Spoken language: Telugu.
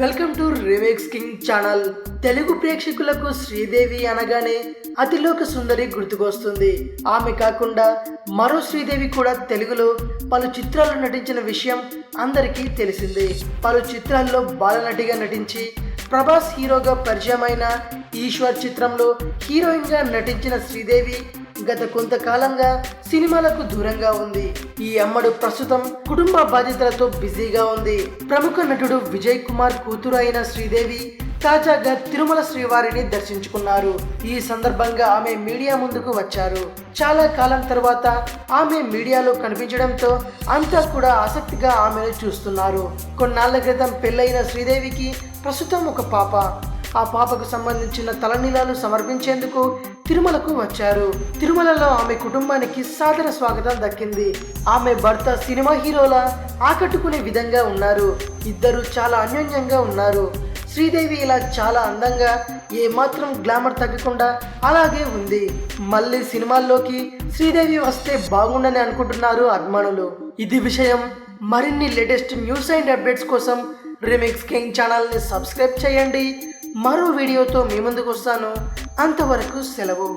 Welcome to remix king channel. Telugu ప్రేక్షకులకు శ్రీదేవి అనగానే అతిలోక సుందరి గుర్తుకొస్తుంది. ఆమె కాకుండా మరో శ్రీదేవి కూడా తెలుగులో పలు చిత్రాల్లో నటించిన విషయం అందరికీ తెలిసిందే. పలు చిత్రాల్లో బాలనటిగా నటించి ప్రభాస్ హీరోగా పరిచయమైన ఈశ్వర్ చిత్రంలో హీరోయిన్గా నటించిన శ్రీదేవి గత కొంతకాలంగా సినిమాలకు దూరంగా ఉంది. ఈ అమ్మడు ప్రస్తుతం కుటుంబ బాధ్యతలతో బిజీగా ఉంది. ప్రముఖ నటుడు విజయ్ కుమార్ కూతురు అయిన శ్రీదేవి తాజాగా తిరుమల శ్రీవారిని దర్శించుకున్నారు. ఈ సందర్భంగా ఆమె మీడియా ముందుకు వచ్చారు. చాలా కాలం తర్వాత ఆమె మీడియాలో కనిపించడంతో అంతా కూడా ఆసక్తిగా ఆమెను చూస్తున్నారు. కొన్నాళ్ళ క్రితం పెళ్ళైన శ్రీదేవికి ప్రస్తుతం ఒక పాప. ఆ పాపకు సంబంధించిన తలనీలాలు సమర్పించేందుకు తిరుమలకు వచ్చారు. తిరుమలలో ఆమె కుటుంబానికి సాదర స్వాగతం దక్కింది. ఆమె భర్త సినిమా హీరోలా ఆకట్టుకునే విధంగా ఉన్నారు. ఇద్దరు చాలా అన్యోన్యంగా ఉన్నారు. శ్రీదేవి ఇలా చాలా అందంగా ఏమాత్రం గ్లామర్ తగ్గకుండా అలాగే ఉంది. మళ్ళీ సినిమాల్లోకి శ్రీదేవి వస్తే బాగుండని అనుకుంటున్నారు అభిమానులు. ఇది విషయం మరిన్ని లేటెస్ట్ న్యూస్ అండ్ అప్డేట్స్ కోసం రిమిక్స్ కింగ్ ఛానల్ని సబ్స్క్రైబ్ చేయండి. మరో వీడియోతో మీ ముందుకు వస్తాను. అంతవరకు సెలవు.